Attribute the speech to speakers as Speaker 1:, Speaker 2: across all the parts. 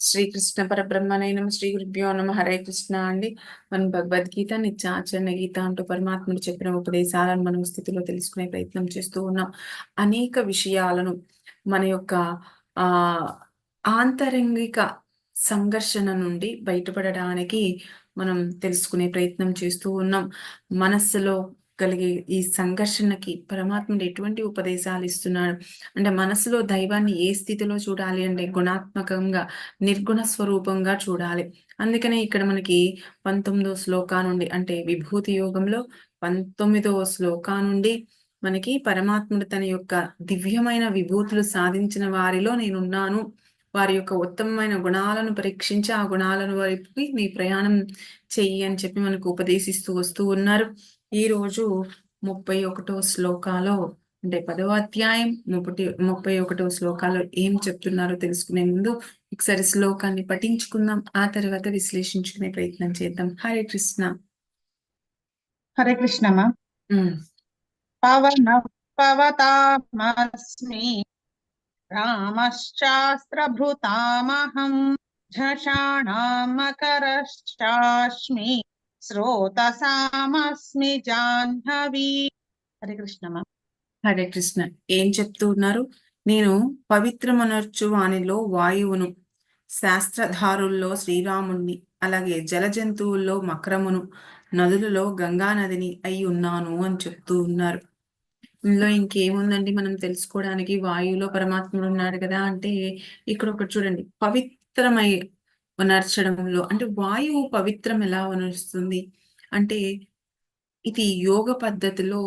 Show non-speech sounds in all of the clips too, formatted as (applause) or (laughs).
Speaker 1: శ్రీకృష్ణ పరబ్రహ్మనైనం శ్రీ గురుభ్యో నమ. హరే కృష్ణ అండి. మనం భగవద్గీత నిత్యాచరణ గీత అంటూ పరమాత్ముడు చెప్పిన ఉపదేశాలను మనం స్థితిలో తెలుసుకునే ప్రయత్నం చేస్తూ ఉన్నాం. అనేక విషయాలను మన యొక్క ఆ ఆంతరంగిక సంఘర్షణ నుండి బయటపడడానికి మనం తెలుసుకునే ప్రయత్నం చేస్తూ ఉన్నాం. మనస్సులో కలిగే ఈ సంఘర్షణకి పరమాత్ముడు ఎటువంటి ఉపదేశాలు ఇస్తున్నాడు? అంటే మనసులో దైవాన్ని ఏ స్థితిలో చూడాలి? అంటే గుణాత్మకంగా నిర్గుణ స్వరూపంగా చూడాలి. అందుకనే ఇక్కడ మనకి పంతొమ్మిదో శ్లోకా నుండి అంటే విభూతి యోగంలో పంతొమ్మిదవ శ్లోకా నుండి మనకి పరమాత్ముడు తన యొక్క దివ్యమైన విభూతులు సాధించిన వారిలో నేనున్నాను. వారి యొక్క ఉత్తమమైన గుణాలను పరీక్షించి ఆ గుణాలను వైపుకి నీ ప్రయాణం చెయ్యి అని చెప్పి మనకు ఉపదేశిస్తూ వస్తూ ఉన్నారు. ఈ రోజు ముప్పై ఒకటో శ్లోకాలో అంటే పదవ అధ్యాయం ముప్పటి ముప్పై ఒకటో శ్లోకాలో ఏం చెప్తున్నారో తెలుసుకునే ముందు ఒకసారి శ్లోకాన్ని పఠించుకుందాం. ఆ తర్వాత విశ్లేషించుకునే ప్రయత్నం చేద్దాం. హరే కృష్ణ.
Speaker 2: హరే కృష్ణమా పవన పవతామస్మి. రామశ్చాస్త్రభృతామహం ఝషాణామకరశ్చాస్మి శ్రోతసామస్మి జాహ్నవి హరే కృష్ణమా
Speaker 1: హరే కృష్ణ. ఏం చెప్తూ ఉన్నారు? నేను పవిత్రమనర్చు వానిలో వాయువును శాస్త్రధారుల్లో శ్రీరాముణ్ణి అలాగే జల జంతువుల్లో మకరమును నదులలో గంగా నదిని అయి ఉన్నాను అని చెప్తూ ఉన్నారు. ఇందులో ఇంకేముందండి? మనం తెలుసుకోవడానికి వాయువులో పరమాత్ముడు ఉన్నాడు కదా అంటే ఇక్కడ ఒకటి చూడండి. పవిత్రమై వనర్చడంలో అంటే వాయువు పవిత్రం ఎలా వనరుస్తుంది? అంటే ఇది యోగ పద్ధతిలో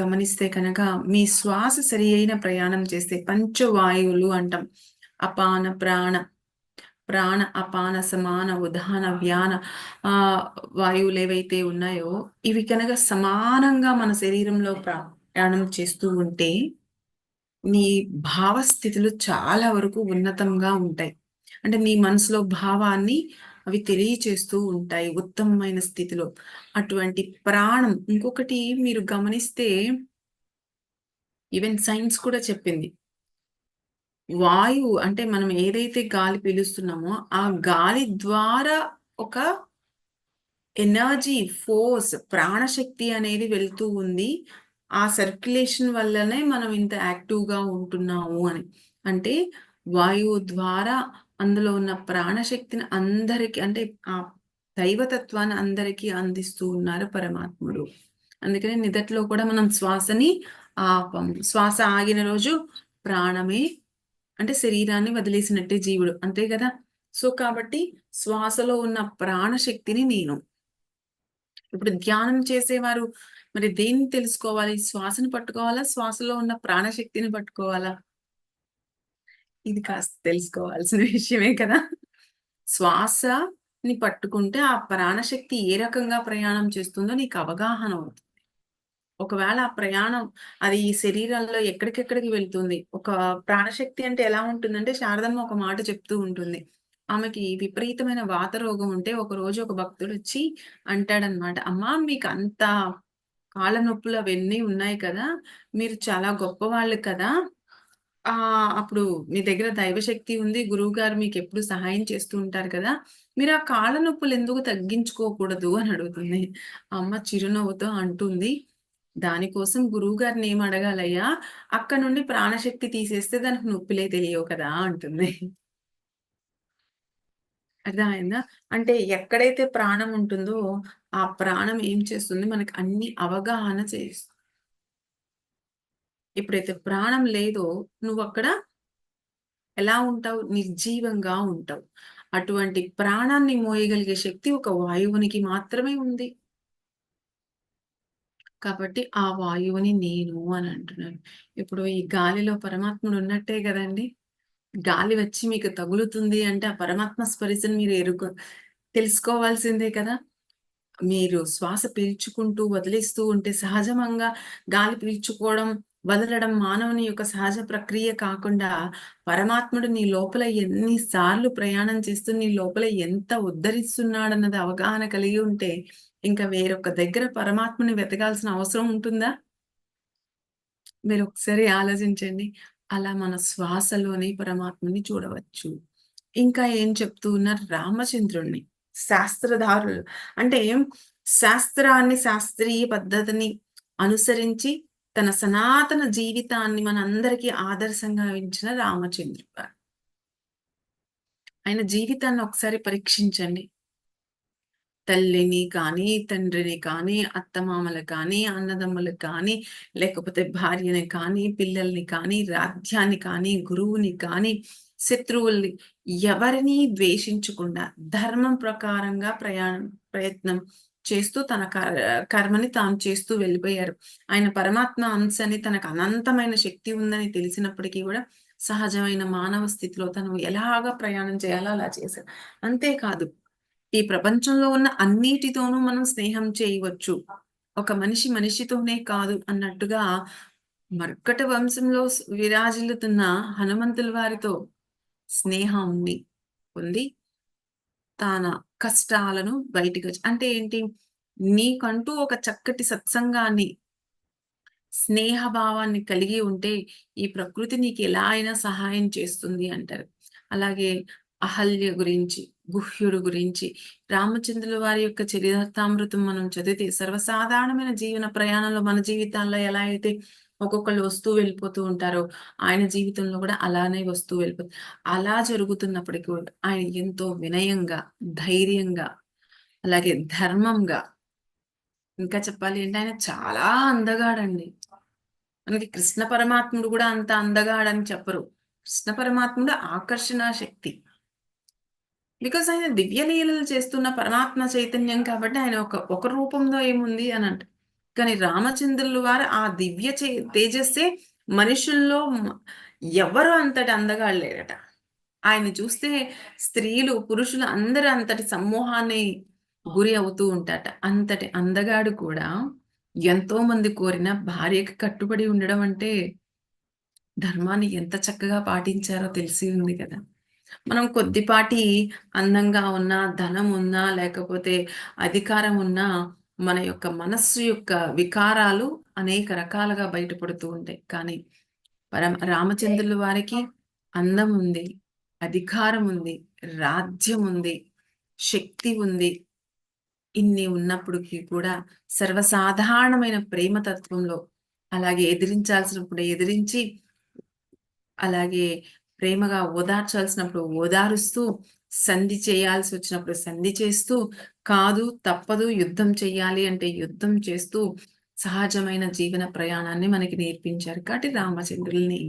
Speaker 1: గమనిస్తే కనుక మీ శ్వాస సరి అయిన ప్రయాణం చేస్తే పంచవాయువులు అంటాం. అపాన ప్రాణ ప్రాణ అపాన సమాన ఉదాన వ్యాన ఆ వాయువులు ఏవైతే ఉన్నాయో ఇవి కనుక సమానంగా మన శరీరంలో ప్రా ప్రయాణం చేస్తూ ఉంటే నీ భావస్థితులు చాలా వరకు ఉన్నతంగా ఉంటాయి. అంటే నీ మనసులో భావాన్ని అవి తెలియచేస్తూ ఉంటాయి ఉత్తమమైన స్థితిలో. అటువంటి ప్రాణం ఇంకొకటి మీరు గమనిస్తే ఈవెన్ సైన్స్ కూడా చెప్పింది. వాయువు అంటే మనం ఏదైతే గాలి పీలుస్తున్నామో ఆ గాలి ద్వారా ఒక ఎనర్జీ ఫోర్స్ ప్రాణశక్తి అనేది వెళ్తూ ఉంది. ఆ సర్క్యులేషన్ వల్లనే మనం ఇంత యాక్టివ్గా ఉంటున్నాము అని. అంటే వాయువు ద్వారా అందులో ఉన్న ప్రాణశక్తిని అందరికి అంటే ఆ దైవతత్వాన్ని అందరికీ అందిస్తూ ఉన్నారు పరమాత్ముడు. అందుకని నిదట్లో కూడా మనం శ్వాసని ఆపం. శ్వాస ఆగిన రోజు ప్రాణమే అంటే శరీరాన్ని వదిలేసినట్టే జీవుడు. అంతే కదా? సో కాబట్టి శ్వాసలో ఉన్న ప్రాణశక్తిని నేను. ఇప్పుడు ధ్యానం చేసేవారు మరి దేన్ని తెలుసుకోవాలి? శ్వాసను పట్టుకోవాలా? శ్వాసలో ఉన్న ప్రాణశక్తిని పట్టుకోవాలా? ఇది కాస్త తెలుసుకోవాల్సిన (laughs) విషయమే కదా. శ్వాసని పట్టుకుంటే ఆ ప్రాణశక్తి ఏ రకంగా ప్రయాణం చేస్తుందో నీకు అవగాహన అవుతుంది. ఒకవేళ ఆ ప్రయాణం అది ఈ శరీరంలో ఎక్కడికెక్కడికి వెళ్తుంది? ఒక ప్రాణశక్తి అంటే ఎలా ఉంటుందంటే శారదమ్మ ఒక మాట చెప్తూ ఉంటుంది. ఆమెకి విపరీతమైన వాత రోగం ఉంటే ఒక రోజు ఒక భక్తుడు వచ్చి అంటాడనమాట అమ్మా మీకు అంత కాళ్ళ నొప్పులు అవన్నీ ఉన్నాయి కదా మీరు చాలా గొప్పవాళ్ళు కదా. ఆ అప్పుడు మీ దగ్గర దైవశక్తి ఉంది గురువు గారు మీకు ఎప్పుడు సహాయం చేస్తూ ఉంటారు కదా. మీరు ఆ కాళ్ళ నొప్పులు ఎందుకు తగ్గించుకోకూడదు అని అడుగుతుంది. అమ్మ చిరునవ్వుతో అంటుంది. దానికోసం గురువు గారిని ఏం అడగాలయ్యా? అక్కడ నుండి ప్రాణశక్తి తీసేస్తే దానికి నొప్పిలే తెలియవు కదా అంటుంది. అర్థమైందా? అంటే ఎక్కడైతే ప్రాణం ఉంటుందో ఆ ప్రాణం ఏం చేస్తుంది? మనకి అన్ని అవగాహన చేస్తుంది ఎప్పుడైతే ప్రాణం లేదో నువ్వు అక్కడ ఎలా ఉంటావు? నిర్జీవంగా ఉంటావు. అటువంటి ప్రాణాన్ని మోయగలిగే శక్తి ఒక వాయువునికి మాత్రమే ఉంది. కాబట్టి ఆ వాయువుని నేను అని అంటున్నాను ఇప్పుడు ఈ గాలిలో పరమాత్ముడు ఉన్నట్టే కదండి? గాలి వచ్చి మీకు తగులుతుంది అంటే ఆ పరమాత్మ స్పరిశను మీరు ఎరుకు తెలుసుకోవాల్సిందే కదా. మీరు శ్వాస పీల్చుకుంటూ వదిలేస్తూ ఉంటే సహజంగా గాలి పీల్చుకోవడం వదలడం మానవుని యొక్క సహజ ప్రక్రియ కాకుండా పరమాత్ముడు నీ లోపల ఎన్నిసార్లు ప్రయాణం చేస్తూ నీ లోపల ఎంత ఉద్ధరిస్తున్నాడన్నది అవగాహన కలిగి ఉంటే ఇంకా వేరొక దగ్గర పరమాత్మని వెతకాల్సిన అవసరం ఉంటుందా? మీరు ఒకసారి ఆలోచించండి. అలా మన శ్వాసలోనే పరమాత్మని చూడవచ్చు. ఇంకా ఏం చెప్తూ ఉన్నారు? రామచంద్రుడిని శాస్త్రధారులు. అంటే శాస్త్రాన్ని శాస్త్రీయ పద్ధతిని అనుసరించి తన సనాతన జీవితాన్ని మనందరికీ ఆదర్శంగా ఇచ్చిన రామచంద్రుడు గారు. ఆయన జీవితాన్ని ఒకసారి పరీక్షించండి. తల్లిని కానీ తండ్రిని కానీ అత్తమామలు కానీ అన్నదమ్ములు కానీ లేకపోతే భార్యని కానీ పిల్లల్ని కానీ రాజ్యాన్ని కానీ గురువుని కానీ శత్రువుల్ని ఎవరిని ద్వేషించకుండా ధర్మం ప్రకారంగా ప్రయాణం ప్రయత్నం చేస్తూ తన కర్మని తాను చేస్తూ వెళ్ళిపోయారు. ఆయన పరమాత్మ అంశని తనకు అనంతమైన శక్తి ఉందని తెలిసినప్పటికీ కూడా సహజమైన మానవ స్థితిలో తను ఎలాగా ప్రయాణం చేయాలో అలా చేశారు అంతేకాదు ఈ ప్రపంచంలో ఉన్న అన్నిటితోనూ మనం స్నేహం చేయవచ్చు. ఒక మనిషి మనిషితోనే కాదు అన్నట్టుగా మర్కట వంశంలో విరాజిల్లుతున్న హనుమంతుల వారితో స్నేహం ఉంది. ఉంది. తన కష్టాలను బయటికి వచ్చి అంటే ఏంటి? నీకంటూ ఒక చక్కటి సత్సంగాన్ని స్నేహభావాన్ని కలిగి ఉంటే ఈ ప్రకృతి నీకు ఎలా అయినా సహాయం చేస్తుంది అంటారు. అలాగే అహల్య గురించి గుహ్యుడు గురించి రామచంద్రుల వారి యొక్క చరితామృతం మనం చదివితే సర్వసాధారణమైన జీవన ప్రయాణంలో మన జీవితాల్లో ఎలా అయితే ఒక్కొక్కళ్ళు వస్తూ వెళ్ళిపోతూ ఉంటారో ఆయన జీవితంలో కూడా అలానే వస్తూ వెళ్ళిపోతుంది అలా జరుగుతున్నప్పటికీ కూడా ఆయన ఎంతో వినయంగా ధైర్యంగా అలాగే ధర్మంగా ఇంకా చెప్పాలి అంటే ఆయన చాలా అందగాడండి. మనకి కృష్ణ పరమాత్ముడు కూడా అంత అందగాడని చెప్పరు. కృష్ణ పరమాత్ముడు ఆకర్షణ శక్తి. బికాస్ ఆయన దివ్యలీలలు చేస్తున్న పరమాత్మ చైతన్యం కాబట్టి ఆయన ఒక ఒక రూపంలో ఏముంది అని అంట. కానీ రామచంద్రులు వారు ఆ దివ్య చే తేజస్సే మనుషుల్లో ఎవరు అంతటి అందగాళ్ళేరట. ఆయన చూస్తే స్త్రీలు పురుషులు అందరూ అంతటి సమ్మోహాన్ని గురి అవుతూ ఉంటాట అంతటి అందగాడు కూడా ఎంతో మంది కోరిన భార్యకి కట్టుబడి ఉండడం అంటే ధర్మాన్ని ఎంత చక్కగా పాటించారో తెలిసి ఉంది కదా. మనం కొద్దిపాటి అందంగా ఉన్నా ధనం ఉన్నా లేకపోతే అధికారం ఉన్నా మన యొక్క మనస్సు యొక్క వికారాలు అనేక రకాలుగా బయటపడుతూ ఉంటాయి. కానీ పరమ రామచంద్రుల వారికి అందం ఉంది అధికారం ఉంది రాజ్యం ఉంది శక్తి ఉంది. ఇన్ని ఉన్నప్పటికీ కూడా సర్వసాధారణమైన ప్రేమతత్వంలో అలాగే ఎదిరించాల్సినప్పుడు ఎదిరించి అలాగే ప్రేమగా ఓదార్చాల్సినప్పుడు ఓదారుస్తూ సంధి చేయాల్సి వచ్చినప్పుడు సంధి చేస్తూ కాదు తప్పదు యుద్ధం చెయ్యాలి అంటే యుద్ధం చేస్తూ సహజమైన జీవన ప్రయాణాన్ని మనకి నేర్పించారు కాబట్టి రామచంద్రుల్ని.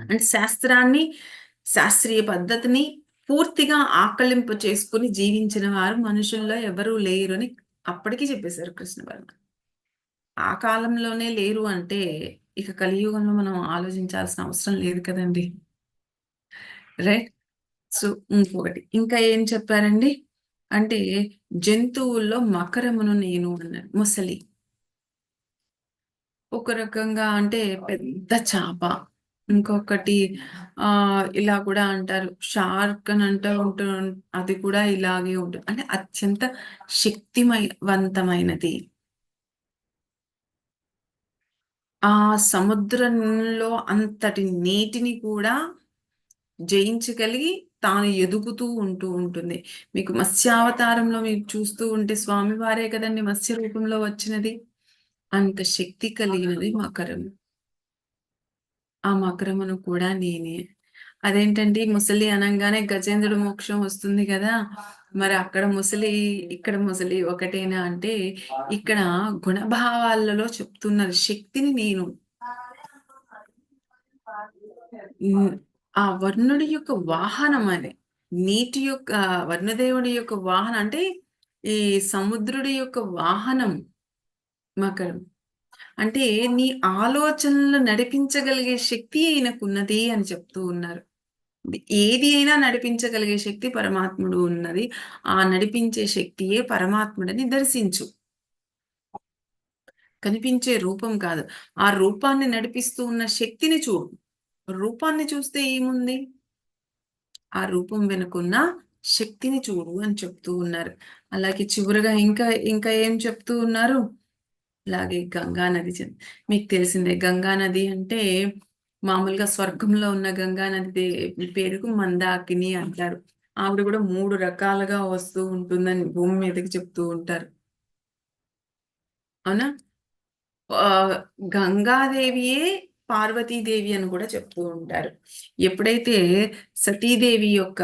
Speaker 1: అంటే శాస్త్రాన్ని శాస్త్రీయ పద్ధతిని పూర్తిగా ఆకలింపు చేసుకుని జీవించిన వారు మనుషుల్లో ఎవరూ లేరు అని అప్పటికీ చెప్పేశారు కృష్ణ వర్మ ఆ కాలంలోనే లేరు అంటే ఇక కలియుగంలో మనం ఆలోచించాల్సిన అవసరం లేదు కదండి. రైట్ సో ఇంకొకటి ఇంకా ఏం చెప్పారండి? అంటే జంతువుల్లో మకరమును నేను అన్నాను ముసలి. ఒక రకంగా అంటే పెద్ద చాప. ఇంకొకటి ఆ ఇలా కూడా అంటారు షార్క్ అని అంటూ ఉంటు అది కూడా ఇలాగే ఉంటుంది అంటే అత్యంత శక్తివంతమైనది ఆ సముద్రంలో అంతటి నీటిని కూడా జయించగలిగి తాను ఎదుగుతూ ఉంటూ ఉంటుంది. మీకు మత్స్యావతారంలో మీరు చూస్తూ ఉంటే స్వామివారే కదండి మత్స్య రూపంలో వచ్చినది. అంత శక్తి కలిగినది మకరం ఆ మకరమును కూడా నేనే. అదేంటండి? ముసలి అనంగానే గజేంద్రుడు మోక్షం వస్తుంది కదా. మరి అక్కడ ముసలి ఇక్కడ ముసలి ఒకటేనా అంటే ఇక్కడ గుణభావాలలో చెప్తున్నారు శక్తిని నేను. ఆ వర్ణుడి యొక్క వాహనం అనే నీటి యొక్క వర్ణదేవుడి యొక్క వాహనం అంటే ఈ సముద్రుడి యొక్క వాహనం మకరం. అంటే నీ ఆలోచనలు నడిపించగలిగే శక్తి ఆయనకున్నది అని చెప్తూ ఉన్నారు. ఏది అయినా నడిపించగలిగే శక్తి పరమాత్ముడు ఉన్నది. ఆ నడిపించే శక్తియే పరమాత్ముడని దర్శించు. కనిపించే రూపం కాదు. ఆ రూపాన్ని నడిపిస్తూ ఉన్న శక్తిని చూడు. రూపాన్ని చూస్తే ఏముంది? ఆ రూపం వెనుకున్న శక్తిని చూడు అని చెప్తూ ఉన్నారు. అలాగే చివరిగా ఇంకా ఇంకా ఏం చెప్తూ ఉన్నారు? అలాగే గంగా నది మీకు తెలిసిందే గంగా నది అంటే మామూలుగా స్వర్గంలో ఉన్న గంగా నది పేరుకు మందాకిని అంటారు. ఆవిడ కూడా మూడు రకాలుగా వస్తూ ఉంటుందని భూమి మీదకి చెప్తూ ఉంటారు. అవునా? ఆ, గంగాదేవియే పార్వతీదేవి అని కూడా చెప్తూ ఉంటారు. ఎప్పుడైతే సతీదేవి యొక్క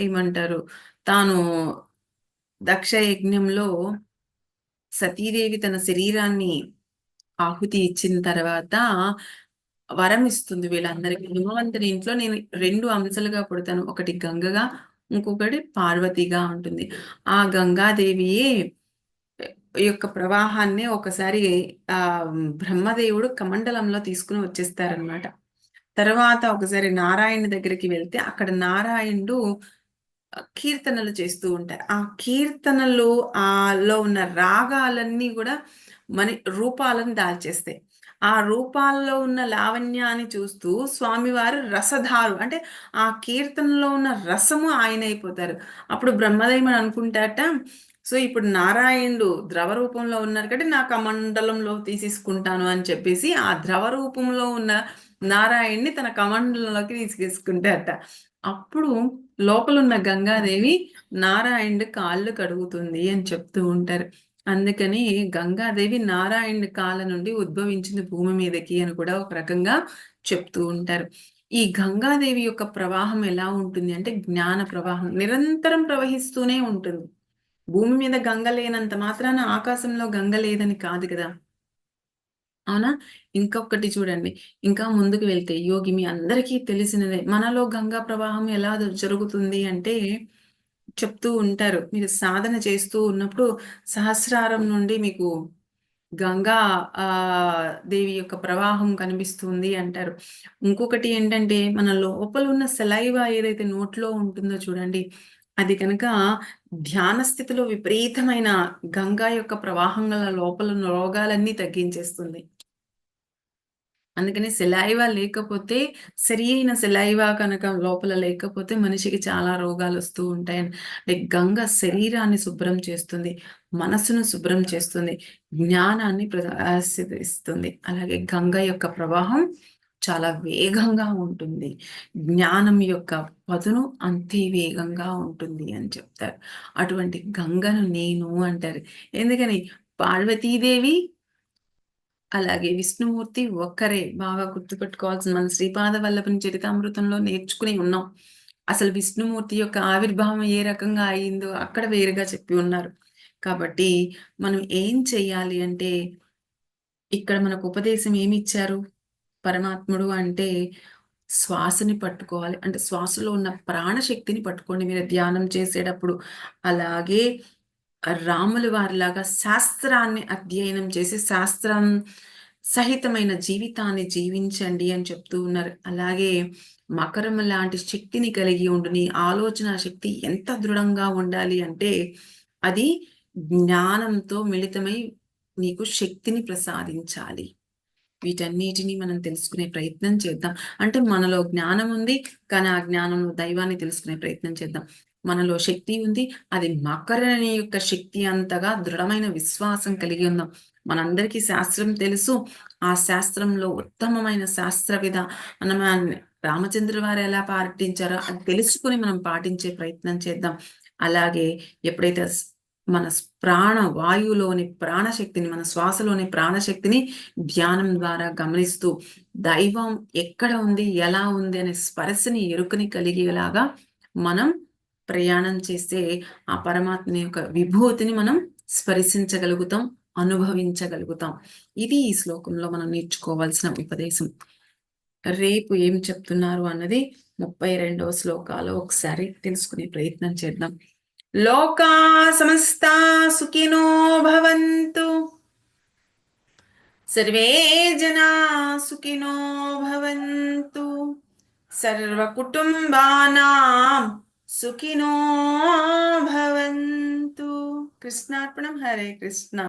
Speaker 1: ఏమంటారు తాను దక్ష యజ్ఞంలో సతీదేవి తన శరీరాన్ని ఆహుతి ఇచ్చిన తర్వాత వరం ఇస్తుంది వీళ్ళందరికీ. హిమవంతుని ఇంట్లో నేను రెండు అంశాలుగా పుడతాను. ఒకటి గంగగా ఇంకొకటి పార్వతిగా ఉంటుంది. ఆ గంగాదేవియే యొక్క ప్రవాహాన్ని ఒకసారి ఆ బ్రహ్మదేవుడు కమండలంలో తీసుకుని వచ్చేస్తారనమాట తర్వాత ఒకసారి నారాయణ దగ్గరికి వెళ్తే అక్కడ నారాయణుడు కీర్తనలు చేస్తూ ఉంటారు. ఆ కీర్తనలు ఆలో ఉన్న రాగాలన్నీ కూడా మన రూపాలను దాల్చేస్తాయి. ఆ రూపాల్లో ఉన్న లావణ్యాన్ని చూస్తూ స్వామివారు రసధారు. అంటే ఆ కీర్తనలో ఉన్న రసము ఆయన అయిపోతారు అప్పుడు బ్రహ్మదేవుడు అనుకుంటాట సో ఇప్పుడు నారాయణుడు ద్రవ రూపంలో ఉన్నారు కాబట్టి నా కమండలంలో తీసేసుకుంటాను అని చెప్పేసి ఆ ద్రవ రూపంలో ఉన్న నారాయణ్ణి తన కమండలంలోకి తీసుకేసుకుంటారట. అప్పుడు లోపల ఉన్న గంగాదేవి నారాయణుడు కాళ్ళు కడుగుతుంది అని చెప్తూ ఉంటారు. అందుకని గంగాదేవి నారాయణుడి కాలం నుండి ఉద్భవించింది భూమి మీదకి అని కూడా ఒక రకంగా చెప్తూ ఉంటారు. ఈ గంగాదేవి యొక్క ప్రవాహం ఎలా ఉంటుంది అంటే జ్ఞాన ప్రవాహం నిరంతరం ప్రవహిస్తూనే ఉంటుంది. భూమి మీద గంగ లేనంత మాత్రాన ఆకాశంలో గంగ లేదని కాదు కదా. అవునా? ఇంకొకటి చూడండి. ఇంకా ముందుకు వెళ్తే యోగి మీ అందరికీ తెలిసినదే మనలో గంగా ప్రవాహం ఎలా జరుగుతుంది అంటే చెప్తూ ఉంటారు. మీరు సాధన చేస్తూ ఉన్నప్పుడు సహస్రారం నుండి మీకు గంగా దేవి యొక్క ప్రవాహం కనిపిస్తుంది అంటారు. ఇంకొకటి ఏంటంటే మన లోపల ఉన్న సెలైవా ఏదైతే నోట్లో ఉంటుందో చూడండి అది కనుక ధ్యాన స్థితిలో విపరీతమైన గంగా యొక్క ప్రవాహం గల లోపల ఉన్న రోగాలన్నీ తగ్గించేస్తుంది. అందుకని సెలైవా లేకపోతే సరి అయిన సెలైవా కనుక లోపల లేకపోతే మనిషికి చాలా రోగాలు వస్తూ ఉంటాయని. అంటే గంగ శరీరాన్ని శుభ్రం చేస్తుంది మనసును శుభ్రం చేస్తుంది జ్ఞానాన్ని ప్రదర్శిస్తుంది అలాగే గంగ యొక్క ప్రవాహం చాలా వేగంగా ఉంటుంది. జ్ఞానం యొక్క పదును అంతే వేగంగా ఉంటుంది అని చెప్తారు. అటువంటి గంగను నేను అంటారు. ఎందుకని పార్వతీదేవి అలాగే విష్ణుమూర్తి ఒక్కరే బాగా గుర్తుపెట్టుకోవాల్సిన మన శ్రీపాద వల్లభని చరితామృతంలో నేర్చుకుని ఉన్నాం. అసలు విష్ణుమూర్తి యొక్క ఆవిర్భావం ఏ రకంగా అయిందో అక్కడ వేరుగా చెప్పి ఉన్నారు. కాబట్టి మనం ఏం చెయ్యాలి అంటే ఇక్కడ మనకు ఉపదేశం ఏమి ఇచ్చారు పరమాత్ముడు అంటే శ్వాసని పట్టుకోవాలి. అంటే శ్వాసలో ఉన్న ప్రాణశక్తిని పట్టుకోండి. మీరు ధ్యానం చేసేటప్పుడు. అలాగే రాముల వారిలాగా శాస్త్రాన్ని అధ్యయనం చేసి శాస్త్రం సహితమైన జీవితాన్ని జీవించండి అని చెప్తూ ఉన్నారు. అలాగే మకరం లాంటి శక్తిని కలిగి ఉండుని ఆలోచన శక్తి ఎంత దృఢంగా ఉండాలి అంటే అది జ్ఞానంతో మిళితమై నీకు శక్తిని ప్రసాదించాలి. వీటన్నిటిని మనం తెలుసుకునే ప్రయత్నం చేద్దాం. అంటే మనలో జ్ఞానం ఉంది కానీ ఆ జ్ఞానంలో దైవాన్ని తెలుసుకునే ప్రయత్నం చేద్దాం. మనలో శక్తి ఉంది. అది మకరణి యొక్క శక్తి అంతగా దృఢమైన విశ్వాసం కలిగి ఉందాం మనందరికీ శాస్త్రం తెలుసు. ఆ శాస్త్రంలో ఉత్తమమైన శాస్త్ర మనం రామచంద్ర వారు ఎలా పాటించారో అది తెలుసుకుని మనం పాటించే ప్రయత్నం చేద్దాం. అలాగే ఎప్పుడైతే మన ప్రాణ వాయువులోని ప్రాణశక్తిని మన శ్వాసలోని ప్రాణశక్తిని ధ్యానం ద్వారా గమనిస్తూ దైవం ఎక్కడ ఉంది ఎలా ఉంది అనే స్పర్శని ఎరుకని కలిగేలాగా మనం ప్రయాణం చేస్తే ఆ పరమాత్మ యొక్క విభూతిని మనం స్పర్శించగలుగుతాం అనుభవించగలుగుతాం. ఇది ఈ శ్లోకంలో మనం నేర్చుకోవాల్సిన ఉపదేశం. రేపు ఏం చెప్తున్నారు అన్నది ముప్పై రెండవ శ్లోకాలు ఒకసారి తెలుసుకునే ప్రయత్నం చేద్దాం. లోకా సమస్త సుఖినో భవంతు. సర్వే జనా సుఖినో భవంతు. సర్వ సర్వకుటుంబానాం సుఖినో భవంతు కృష్ణార్పణం హరే కృష్ణ